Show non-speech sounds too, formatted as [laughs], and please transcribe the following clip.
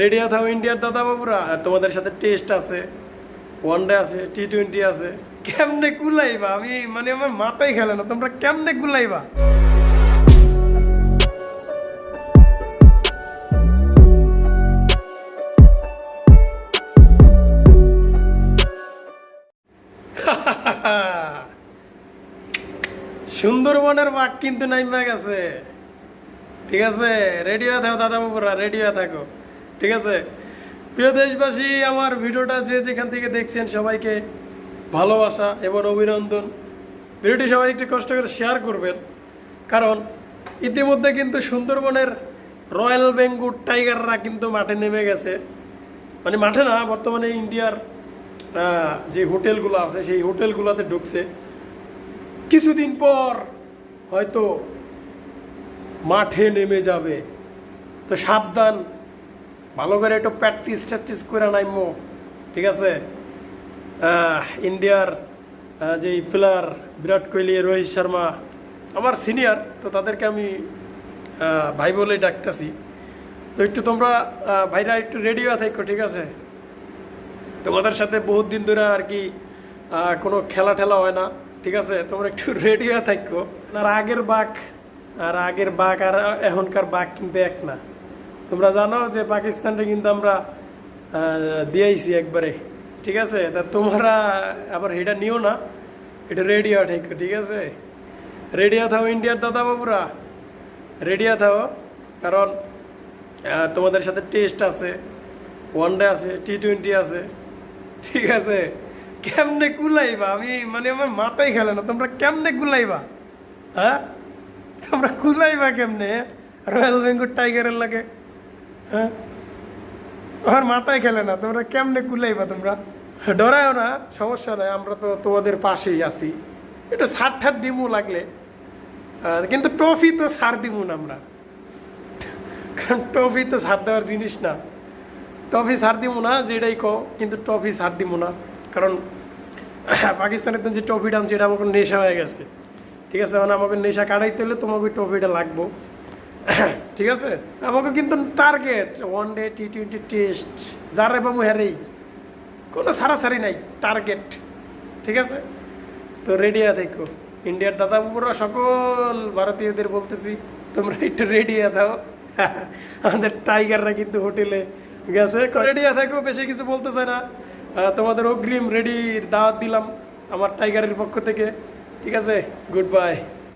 Ready থাও ইন্ডিয়ার দাদা বাবুরা আর তোমাদের সাথে টেস্ট আছে ওয়ান ডে আছে টি টোয়েন্টি আছে। কেমনে কুলাইবা? আমি মানে আমার মাথায় খেলে না। তোমরা কেমনে কুলাইবা? [laughs] সুন্দরবনের বাঘ কিন্তু নাইমা গেছে। ঠিক আছে? রেডি হয়ে থাকো দাদা বাবুরা রেডি হয়ে থাকো। ঠিক আছে? প্রিয় দেশবাসী, আমার ভিডিওটা যে যেখান থেকে দেখছেন সবাইকে ভালোবাসা এবং অভিনন্দন। ভিডিওটি সবাই একটু কষ্ট করে শেয়ার করবেন, কারণ ইতিমধ্যে কিন্তু সুন্দরবনের রয়্যাল বেঙ্গুর টাইগাররা কিন্তু মাঠে নেমে গেছে। মানে মাঠে না, বর্তমানে ইন্ডিয়ার যে হোটেলগুলো আছে, সেই হোটেলগুলোতে ঢুকছে। কিছুদিন পর হয়তো মাঠে নেমে যাবে। তো সাবধান ভালো করে একটু প্র্যাকটিস ট্যাকটিস করে নাইমো, ঠিক আছে? ইন্ডিয়ার যে প্লেয়ার বিরাট কোহলি, রোহিত শর্মা, আমার সিনিয়র তো তাদেরকে আমি ভাই বলেই ডাকতেছি। তো একটু তোমরা ভাইরা একটু রেডিও থাকো, ঠিক আছে? তোমাদের সাথে বহুত দিন ধরে আর কি কোনো খেলা ঠেলা হয় না, ঠিক আছে? তোমরা একটু [laughs] রেডি হয়ে থাকো। আর আগের বাঘ, আর আগের বাঘ, আর এখনকার বাঘ কিন্তু এক না। তোমরা জানো যে পাকিস্তানটা কিন্তু আমরা দিয়েছি একবারে, ঠিক আছে? তা তোমরা আবার এটা নিও না, এটা রেডিও থাকো ঠিক আছে? রেডি থাও ইন্ডিয়ার দাদা বাবুরা রেডি থাও, কারণ তোমাদের সাথে টেস্ট আছে, ওয়ান ডে আছে টি টোয়েন্টি আছে, ঠিক আছে? কেমনে কুলাইবা? আমি মানে আমার মাথায় খেলে না, তোমরা কেমনে কুলাইবা? হ্যাঁ? তোমরা কুলাইবা কেমনে? রয়্যাল বেঙ্গল টাইগারের লাগে। হ্যাঁ? আমার মাথায় খেলে না, তোমরা কেমনে কুলাইবা তোমরা? ডরায়ও না, সমস্যা নাই, আমরা তো তোমাদের পাশেই আছি। একটু সার ঠার দিমু লাগলে। কিন্তু ট্রফি তো সার দিমু না আমরা। কারণ ট্রফি তো সার দেওয়ার জিনিস না। ট্রফি সার দিব না, যেটাই কো কিন্তু ট্রফি সার দিব না। কারণ পাকিস্তানের যে ট্রফিটা আনছে এটা আমাকে নেশা হয়ে গেছে। ঠিক আছে মানে আমাকে নেশা কাটাইতে হলে তোমাকে ট্রফিটা লাগবো। ঠিক আছে? আমাকে কিন্তু target one day T twenty test যারে বাবু হ্যারেই কোনো সারাসারি নাই টার্গেট ঠিক আছে? তো রেডি আছে দেখো। ইন্ডিয়ার দাদা বাবুরা সকল ভারতীয়দের বলতেছি, তোমরা একটু রেডি থাও। আমাদের টাইগাররা কিন্তু হোটেলে গেছে। রেডি থাকো, বেশি কিছু বলতে চায় না। তোমাদের অগ্রিম রেডির দাওয়াত দিলাম আমার টাইগারের পক্ষ থেকে। ঠিক আছে? Good bye